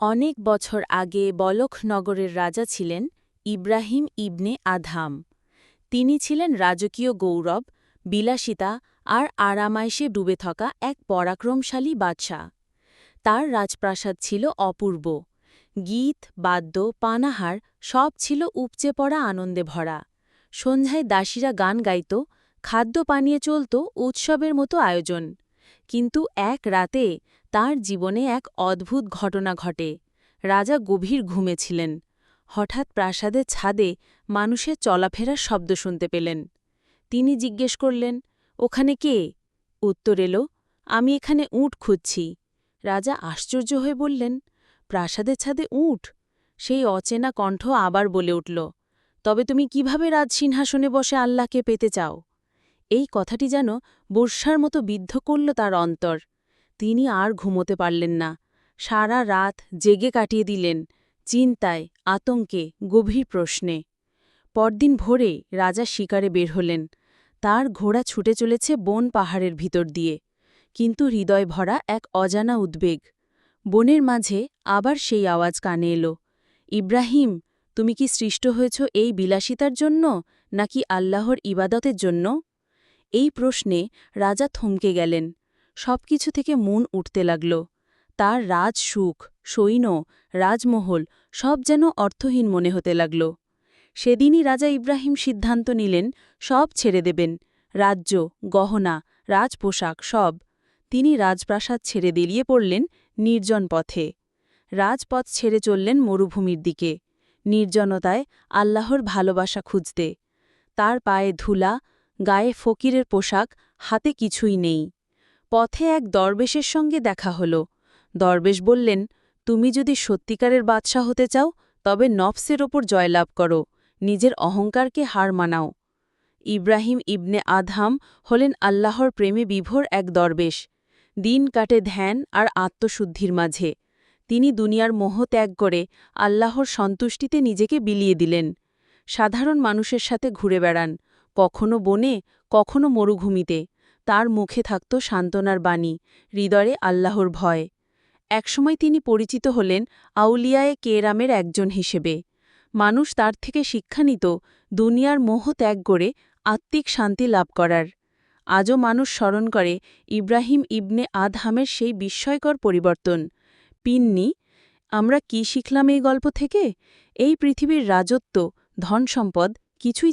অনেক বছর আগে বলখনগরের রাজা ছিলেন ইব্রাহিম ইবনে আধাম তিনি ছিলেন রাজকীয় গৌরব, বিলাসিতা আর আরামাইশে ডুবে থাকা এক পরাক্রমশালী বাদশাহ। তার রাজপ্রাসাদ ছিল অপূর্ব। গীত, বাদ্য, পানাহার সব ছিল উপচে পড়া আনন্দে ভরা। সন্ধ্যায় দাসীরা গান গাইত, খাদ্য পানীয় চলত, উৎসবের মতো আয়োজন। কিন্তু এক রাতে তার জীবনে এক অদ্ভুত ঘটনা ঘটে। রাজা গভীর ঘুমেছিলেন হঠাৎ প্রাসাদের ছাদে মানুষের চলাফেরার শব্দ শুনতে পেলেন। তিনি জিজ্ঞেস করলেন, ওখানে কে? উত্তর এলো, আমি এখানে উট খুঁজছি। রাজা আশ্চর্য হয়ে বললেন, প্রাসাদের ছাদে উঁট? সেই অচেনা কণ্ঠ আবার বলে উঠল, তবে তুমি কীভাবে রাজসিংহাসনে বসে আল্লাহকে পেতে চাও? এই কথাটি যেন বর্ষার মতো বিদ্ধ করল তার অন্তর। তিনি আর ঘুমোতে পারলেন না। সারা রাত জেগে কাটিয়ে দিলেন চিন্তায়, আতঙ্কে, গভীর প্রশ্নে। পরদিন ভোরে রাজা শিকারে বের হলেন। তার ঘোড়া ছুটে চলেছে বন পাহাড়ের ভিতর দিয়ে। কিন্তু হৃদয় ভরা এক অজানা উদ্বেগ। বনের মাঝে আবার সেই আওয়াজ কানে এলো, ইব্রাহিম, তুমি কি সৃষ্ট হয়েছ এই বিলাসিতার জন্য নাকি আল্লাহর ইবাদতের জন্য? এই প্রশ্নে রাজা থমকে গেলেন। সবকিছু থেকে মন উঠতে লাগল। তার রাজ সুখ, সৈন্য, রাজমহল সব যেন অর্থহীন মনে হতে লাগল। সেদিনই রাজা ইব্রাহিম সিদ্ধান্ত নিলেন, সব ছেড়ে দেবেন। রাজ্য, গহনা, রাজপোশাক সব। তিনি রাজপ্রাসাদ ছেড়ে দেলিয়ে পড়লেন নির্জন পথে। রাজপথ ছেড়ে চললেন মরুভূমির দিকে। নির্জনতায় আল্লাহর ভালোবাসা খুঁজতে। তার পায়ে ধুলা, গায়ে ফকিরের পোশাক, হাতে কিছুই নেই। পথে এক দরবেশের সঙ্গে দেখা হল। দরবেশ বললেন, তুমি যদি সত্যিকারের বাদশাহ হতে চাও, তবে নফসের ওপর জয়লাভ করো, নিজের অহংকারকে হার মানাও। ইব্রাহিম ইবনে আধাম হলেন আল্লাহর প্রেমে বিভোর এক দরবেশ। দিন কাটে ধ্যান আর আত্মশুদ্ধির মাঝে। তিনি দুনিয়ার মোহ ত্যাগ করে আল্লাহর সন্তুষ্টিতে নিজেকে বিলিয়ে দিলেন। সাধারণ মানুষের সাথে ঘুরে বেড়ান, কখনো বনে, কখনো মরুভূমিতে। তার মুখে থাকত সান্ত্বনার বাণী, হৃদয়ে আল্লাহর ভয়। একসময় তিনি পরিচিত হলেন আউলিয়ায়ে কেরামের একজন হিসেবে। মানুষ তার থেকে শিক্ষা নিত, দুনিয়ার মোহ ত্যাগ করে আত্মিক শান্তি লাভ করার। আজও মানুষ স্মরণ করে ইব্রাহিম ইবনে আদহামের সেই বিস্ময়কর পরিবর্তন। পিন্নি, আমরা কি শিখলাম এই গল্প থেকে? এই পৃথিবীর রাজত্ব ধন সম্পদ কিছুই